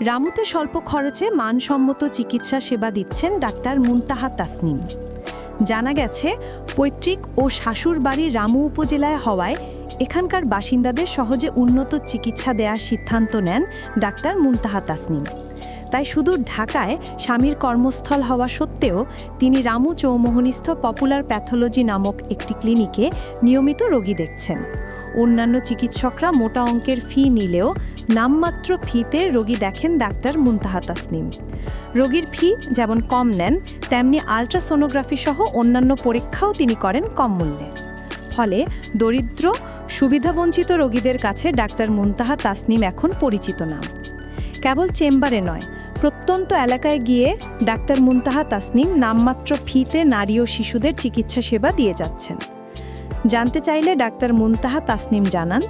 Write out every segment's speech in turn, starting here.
রামুতে স্বল্প খরচে মানসম্মত চিকিৎসা সেবা দিচ্ছেন ডাক্তার মুনতাহা তাসনিম। জানা গেছে, পৈতৃক ও শাশুর বাড়ি রামু উপজেলায় হওয়ায় এখানকার বাসিন্দাদের সহজে উন্নত চিকিৎসা দেওয়ার সিদ্ধান্ত নেন ডাক্তার মুনতাহা তাসনিম। তাই শুধু ঢাকায় স্বামীর কর্মস্থল হওয়া সত্ত্বেও তিনি রামু চৌমোহনীস্থ পপুলার প্যাথোলজি নামক একটি ক্লিনিকে নিয়মিত রোগী দেখছেন। অন্যান্য চিকিৎসকরা মোটা অঙ্কের ফি নিলেও নামমাত্র ফিতে রোগী দেখেন ডাক্তার মুনতাহা তাসনিম। রোগীর ফি যেমন কম নেন, তেমনি আলট্রাসোনোগ্রাফি সহ অন্যান্য পরীক্ষাও তিনি করেন কম মূল্যে। ফলে দরিদ্র, সুবিধাবঞ্চিত রোগীদের কাছে ডাক্তার মুনতাহা তাসনিম এখন পরিচিত নাম। কেবল চেম্বারে নয় প্রত্যন্ত এলাকায় গিয়ে ডাক্তার মুনতাহা তাসনিম নামমাত্র ফিতে নারী ও শিশুদের চিকিৎসা সেবা দিয়ে যাচ্ছেন। জানতে চাইলে ডাক্তার মুনতাহা তাসনিম জানান।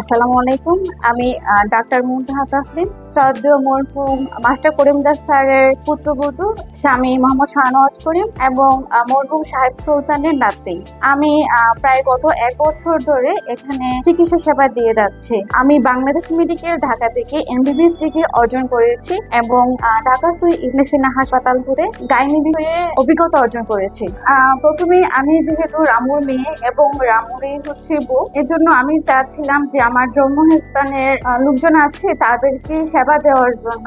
আসসালামু আলাইকুম। আমি ডাক্তার মুনতাহা তাসনিম শ্রদ্ধেয় মরহুম, মাস্টার করিমদাস স্যারের পুত্রবধূ। স্বামী মোহাম্মদ শাহনওয়াজ করিম এবং মরহুম সাহেব সুলতানের নাতি। আমি প্রায় গত এক বছর ধরে এখানে চিকিৎসা সেবা দিয়ে যাচ্ছি। আমি বাংলাদেশ মেডিকেল ঢাকা থেকে এমবিবিএস ডিগ্রি অর্জন করেছি এবং ঢাকা সুই ইবনে হাসপাতাল ঘুরে গাইনি বিষয়ে অভিজ্ঞতা অর্জন করেছি। প্রথমে আমি যেহেতু রামুর মেয়ে এবং রামুরই হচ্ছে বউ এর জন্য আমি চাচ্ছিলাম যে আমার জন্মস্থানের লোকজন আছে তাদেরকে সেবা দেওয়ার জন্য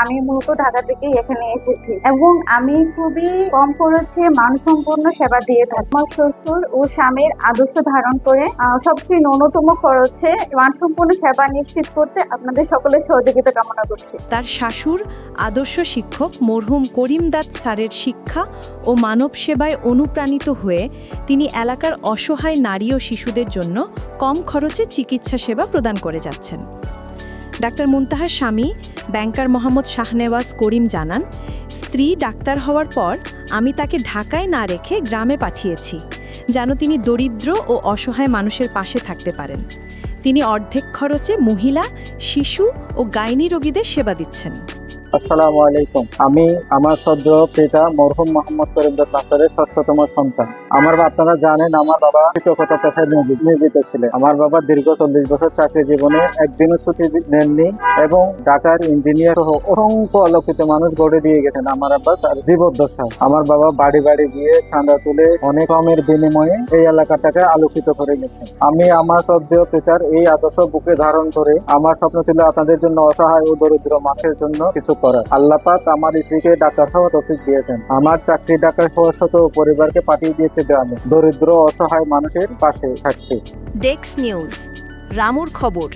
আমি মূলত ঢাকা থেকে এখানে এসেছি। এবং আমি খুবই কম খরচে মানসম্পন্ন সেবা দিয়ে থাকি। আমার শ্বশুর ও স্বামীর আদর্শ ধারণ করে সবচেয়ে ন্যূনতম খরচে মানসম্পন্ন সেবা নিশ্চিত করতে আপনাদের সকলের সহযোগিতা কামনা করছি। তার শাশুর আদর্শ শিক্ষক মরহুম করিমদাত স্যারের শিক্ষা ও মানব সেবায় অনুপ্রাণিত হয়ে তিনি এলাকার অসহায় নারী ও শিশুদের জন্য কম খরচে চিকিৎসা সেবা প্রদান করে যাচ্ছেন। ডাক্তার মুনতাহার স্বামী ব্যাংকার মোহাম্মদ শাহনেওয়াজ করিম জানান স্ত্রী ডাক্তার হওয়ার পর আমি তাকে ঢাকায় না রেখে গ্রামে পাঠিয়েছি, যেন তিনি দরিদ্র ও অসহায় মানুষের পাশে থাকতে পারেন। তিনি অর্ধেক খরচে মহিলা, শিশু ও গাইনি রোগীদের সেবা দিচ্ছেন। আসসালামু আলাইকুম। আমি আমার পিতা মরহুম মোহাম্মদ করিমদাস ডাক্তারের ষষ্ঠতম সন্তান। আমার আপনারা জানেন আমার বাবা শিক্ষকতা পেশায় নিয়োজিত ছিলেন। আমার বাবা দীর্ঘ চল্লিশ বছর চাকরি জীবনে একদিনও ছুটি নেননি এবং ঢাকার ইঞ্জিনিয়ার সহ অসংখ্য মানুষ গড়ে দিয়ে গেছেন আমার আব্বা তার জীবদ্দশায়। আমার বাবা বাড়ি বাড়ি গিয়ে চাঁদা তুলে অনেক কমের বিনিময়ে এই এলাকাটাকে আলোকিত করে গেছেন। আমি আমার সদ্য পিতার এই আদর্শ বুকে ধারণ করে আমার স্বপ্ন ছিল আপনাদের জন্য অসহায় ও দরিদ্র মানুষের জন্য কিছু করার আল্লাহ পাক আমার স্ত্রীকে ডাক্তার হওয়া তফিক দিয়েছেন। আমার চাকরি ডাকার হওয়া সত্ত্বেও পরিবারকে পাঠিয়ে দিয়েছে গ্রামে। দরিদ্র, অসহায় মানুষের পাশে থাকছে। ডেক্স নিউজ রামুর খবর